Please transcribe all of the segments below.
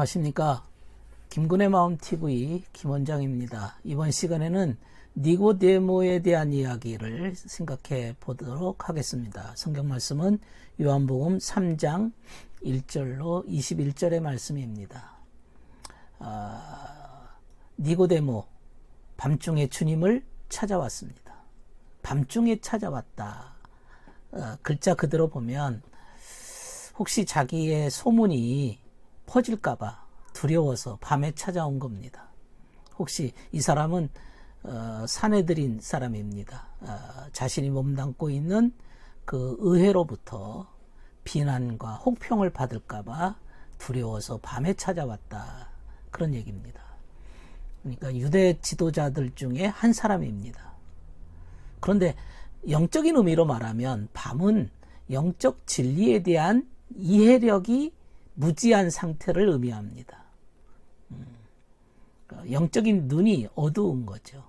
안녕하십니까. 김군의 마음 TV 김 원장입니다. 이번 시간에는 니고데모에 대한 이야기를 생각해 보도록 하겠습니다. 성경 말씀은 요한복음 3장 1절로 21절의 말씀입니다. 아, 니고데모 밤중에 주님을 찾아왔습니다. 밤중에 찾아왔다. 어, 글자 그대로 보면 혹시 자기의 소문이 퍼질까봐 두려워서 밤에 찾아온 겁니다. 혹시 이 사람은 어, 사내들인 사람입니다. 어, 자신이 몸담고 있는 그 의회로부터 비난과 혹평을 받을까봐 두려워서 밤에 찾아왔다. 그런 얘기입니다. 그러니까 유대 지도자들 중에 한 사람입니다. 그런데 영적인 의미로 말하면 밤은 영적 진리에 대한 이해력이 무지한 상태를 의미합니다. 음, 그러니까 영적인 눈이 어두운 거죠.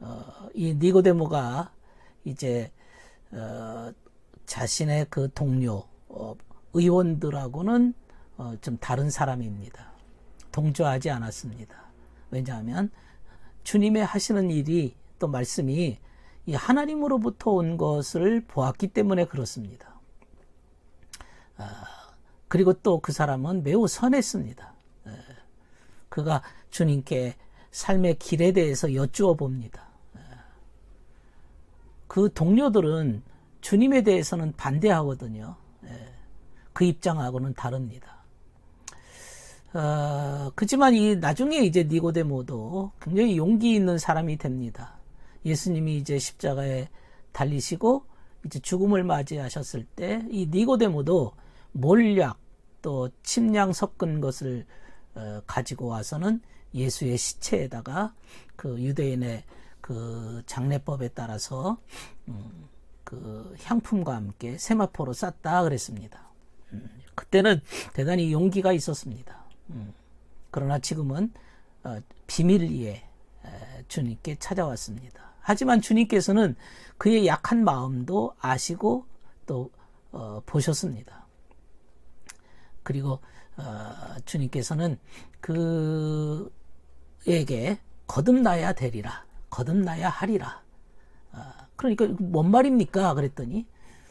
어, 이 니고데모가 이제 어, 자신의 그 동료 어, 의원들하고는 어, 좀 다른 사람입니다. 동조하지 않았습니다. 왜냐하면 주님의 하시는 일이 또 말씀이 이 하나님으로부터 온 것을 보았기 때문에 그렇습니다. 아, 그리고 또 그 사람은 매우 선했습니다. 예, 그가 주님께 삶의 길에 대해서 여쭈어 봅니다. 예, 그 동료들은 주님에 대해서는 반대하거든요. 예, 그 입장하고는 다릅니다. 어, 그지만 이 나중에 이제 니고데모도 굉장히 용기 있는 사람이 됩니다. 예수님이 이제 십자가에 달리시고 이제 죽음을 맞이하셨을 때 이 니고데모도 몰약 또 침량 섞은 것을 어, 가지고 와서는 예수의 시체에다가 그 유대인의 그 장례법에 따라서 음, 그 향품과 함께 세마포로 쌌다 그랬습니다. 음, 그때는 대단히 용기가 있었습니다. 음, 그러나 지금은 어, 비밀리에 에, 주님께 찾아왔습니다. 하지만 주님께서는 그의 약한 마음도 아시고 또 어, 보셨습니다. 그리고 어, 주님께서는 그에게 거듭나야 되리라, 거듭나야 하리라. 어, 그러니까 뭔 말입니까? 그랬더니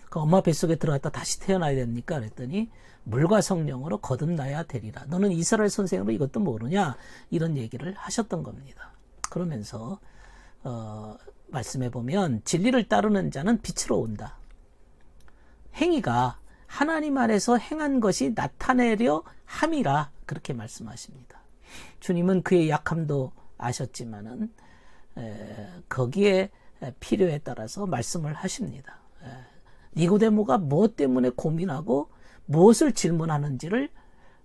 그 엄마 뱃속에 들어갔다 다시 태어나야 됩니까? 그랬더니 물과 성령으로 거듭나야 되리라. 너는 이스라엘 선생으로 이것도 모르냐? 이런 얘기를 하셨던 겁니다. 그러면서 어, 말씀해 보면 진리를 따르는 자는 빛으로 온다. 행위가 하나님 안에서 행한 것이 나타내려 함이라 그렇게 말씀하십니다. 주님은 그의 약함도 아셨지만은 에, 거기에 필요에 따라서 말씀을 하십니다. 에, 니고데모가 무엇 때문에 고민하고 무엇을 질문하는지를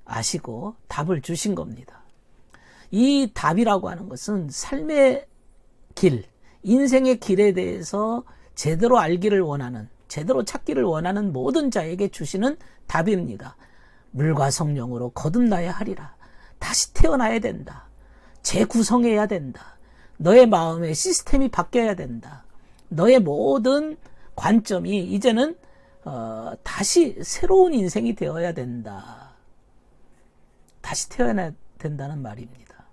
아시고 답을 주신 겁니다. 이 답이라고 하는 것은 삶의 길, 인생의 길에 대해서 제대로 알기를 원하는, 제대로 찾기를 원하는 모든 자에게 주시는 답입니다. 물과 성령으로 거듭나야 하리라. 다시 태어나야 된다. 재구성해야 된다. 너의 마음의 시스템이 바뀌어야 된다. 너의 모든 관점이 이제는 어, 다시 새로운 인생이 되어야 된다. 다시 태어나야 된다는 말입니다.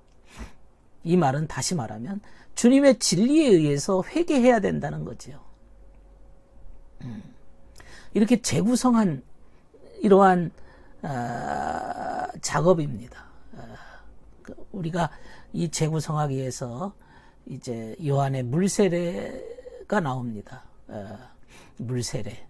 이 말은 다시 말하면 주님의 진리에 의해서 회개해야 된다는 거지요. 음. 이렇게 재구성한 이러한 어, 작업입니다. 어, 우리가 이 재구성하기 위해서 이제 요한의 물세례가 나옵니다. 어, 물세례.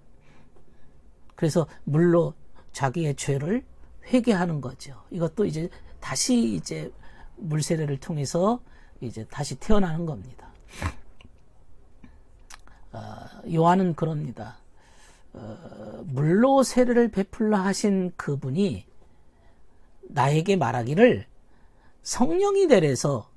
그래서 물로 자기의 죄를 회개하는 거죠. 이것도 이제 다시 이제 물세례를 통해서 이제 다시 태어나는 겁니다. 어, 요한은 그럽니다. 어, 물로 세례를 베풀라 하신 그분이 나에게 말하기를 성령이 내려서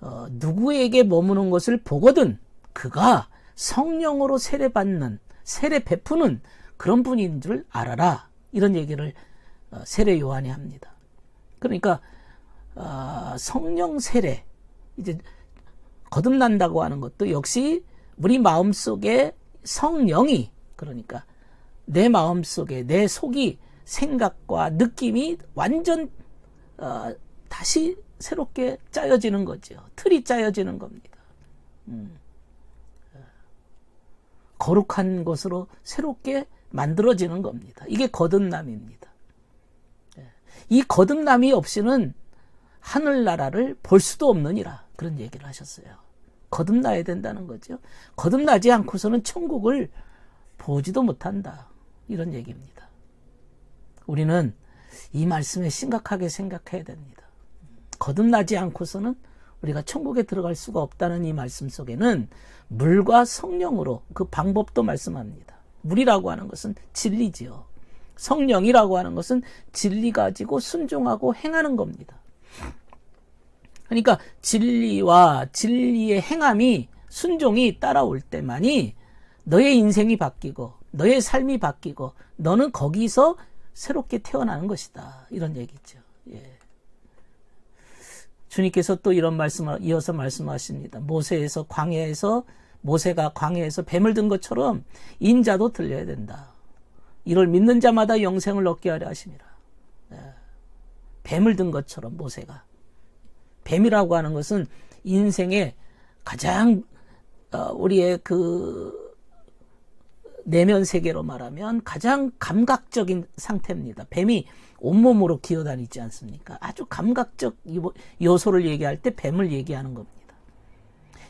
어, 누구에게 머무는 것을 보거든 그가 성령으로 세례받는 세례 베푸는 그런 분인 줄 알아라 이런 얘기를 어, 세례 요한이 합니다. 그러니까 어, 성령 세례 이제 거듭난다고 하는 것도 역시 우리 마음 속에 성령이 그러니까 내 마음 속에 내 속이 생각과 느낌이 완전 어, 다시 새롭게 짜여지는 거죠. 틀이 짜여지는 겁니다. 음. 거룩한 것으로 새롭게 만들어지는 겁니다. 이게 거듭남입니다. 예. 이 거듭남이 없이는 하늘나라를 볼 수도 없느니라 그런 얘기를 하셨어요. 거듭나야 된다는 거죠. 거듭나지 않고서는 천국을 보지도 못한다. 이런 얘기입니다. 우리는 이 말씀에 심각하게 생각해야 됩니다. 거듭나지 않고서는 우리가 천국에 들어갈 수가 없다는 이 말씀 속에는 물과 성령으로 그 방법도 말씀합니다. 물이라고 하는 것은 진리지요. 성령이라고 하는 것은 진리 가지고 순종하고 행하는 겁니다. 그러니까 진리와 진리의 행함이 순종이 따라올 때만이 너의 인생이 바뀌고 너의 삶이 바뀌고 너는 거기서 새롭게 태어나는 것이다. 이런 얘기죠. 예. 주님께서 또 이런 말씀을 이어서 말씀하십니다. 모세에서 광야에서 모세가 광야에서 뱀을 든 것처럼 인자도 들려야 된다. 이를 믿는 자마다 영생을 얻게 하려 하심이라. 예. 뱀을 든 것처럼 모세가 뱀이라고 하는 것은 인생의 가장 어, 우리의 그 내면 세계로 말하면 가장 감각적인 상태입니다. 뱀이 온몸으로 기어다니지 않습니까? 아주 감각적 요소를 얘기할 때 뱀을 얘기하는 겁니다.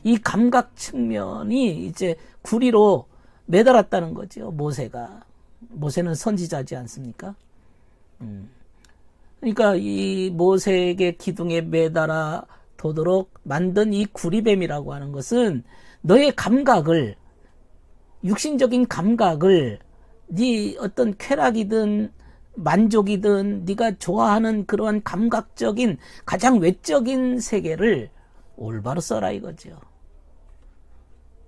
이 감각 측면이 이제 구리로 매달았다는 거죠. 모세가. 모세는 선지자지 않습니까? 음. 그러니까 이 모세에게 기둥에 매달아 도도록 만든 이 구리뱀이라고 하는 것은 너의 감각을 육신적인 감각을 네 어떤 쾌락이든 만족이든 네가 좋아하는 그러한 감각적인 가장 외적인 세계를 올바로 써라 이거죠.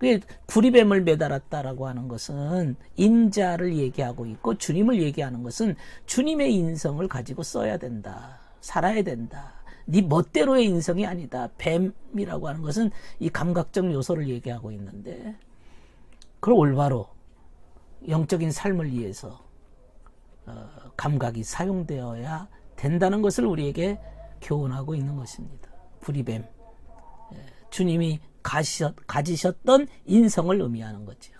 그 구리뱀을 매달았다라고 하는 것은 인자를 얘기하고 있고 주님을 얘기하는 것은 주님의 인성을 가지고 써야 된다. 살아야 된다. 네 멋대로의 인성이 아니다. 뱀이라고 하는 것은 이 감각적 요소를 얘기하고 있는데 그걸 올바로 영적인 삶을 위해서 어, 감각이 사용되어야 된다는 것을 우리에게 교훈하고 있는 것입니다. 구리뱀. 예, 주님이 가지셨, 가지셨 던 인성을 의미하는 거죠.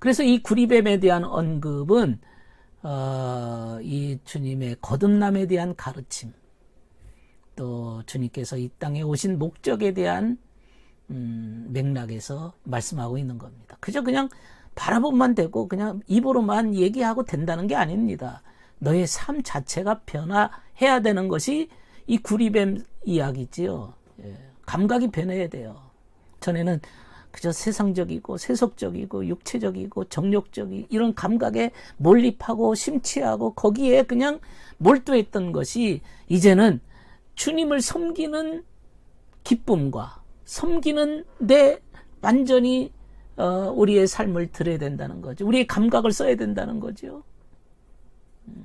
그래서 이 구리뱀에 대한 언급은 어, 이 주님의 거듭남에 대한 가르침, 또 주님께서 이 땅에 오신 목적에 대한 음, 맥락에서 말씀하고 있는 겁니다. 그저 그냥 바라보면 되고 그냥 입으로만 얘기하고 된다는 게 아닙니다. 너의 삶 자체가 변화해야 되는 것이 이 구리뱀 이야기지요. 예. 감각이 변해야 돼요. 전에는 그저 세상적이고 세속적이고 육체적이고 정욕적이 이런 감각에 몰입하고 심취하고 거기에 그냥 몰두했던 것이 이제는 주님을 섬기는 기쁨과 섬기는 데 완전히 어, 우리의 삶을 들여야 된다는 거죠. 우리의 감각을 써야 된다는 거죠. 음.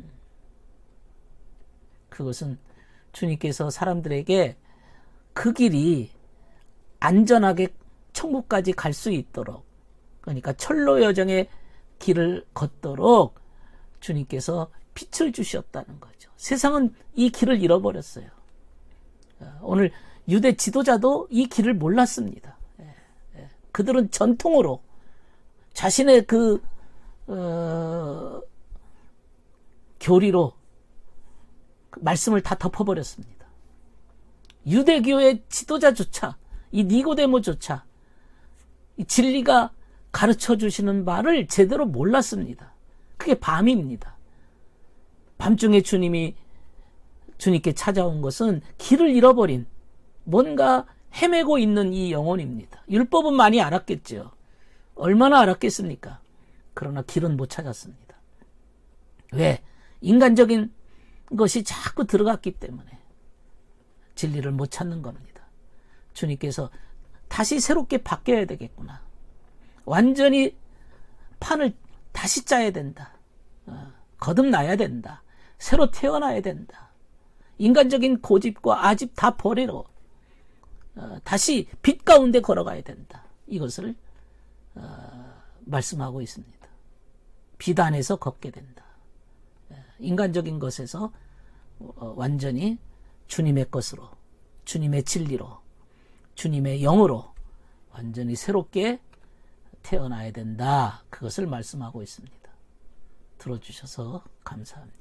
그것은 주님께서 사람들에게 그 길이 안전하게 천국까지 갈 수 있도록 그러니까 철로 여정의 길을 걷도록 주님께서 빛을 주셨다는 거죠. 세상은 이 길을 잃어버렸어요. 어, 오늘 유대 지도자도 이 길을 몰랐습니다. 예, 예. 그들은 전통으로 자신의 그 어, 교리로 그 말씀을 다 덮어버렸습니다. 유대교의 지도자조차 이 니고데모조차 이 진리가 가르쳐 주시는 말을 제대로 몰랐습니다. 그게 밤입니다. 밤중에 주님이 주님께 찾아온 것은 길을 잃어버린 뭔가 헤매고 있는 이 영혼입니다. 율법은 많이 알았겠죠. 얼마나 알았겠습니까? 그러나 길은 못 찾았습니다. 왜? 인간적인 것이 자꾸 들어갔기 때문에. 진리를 못 찾는 겁니다. 주님께서 다시 새롭게 바뀌어야 되겠구나. 완전히 판을 다시 짜야 된다. 어, 거듭나야 된다. 새로 태어나야 된다. 인간적인 고집과 아집 다 버리러 어, 다시 빛 가운데 걸어가야 된다. 이것을 어, 말씀하고 있습니다. 빛 안에서 걷게 된다. 인간적인 것에서 어, 완전히 주님의 것으로, 주님의 진리로, 주님의 영으로 완전히 새롭게 태어나야 된다. 그것을 말씀하고 있습니다. 들어주셔서 감사합니다.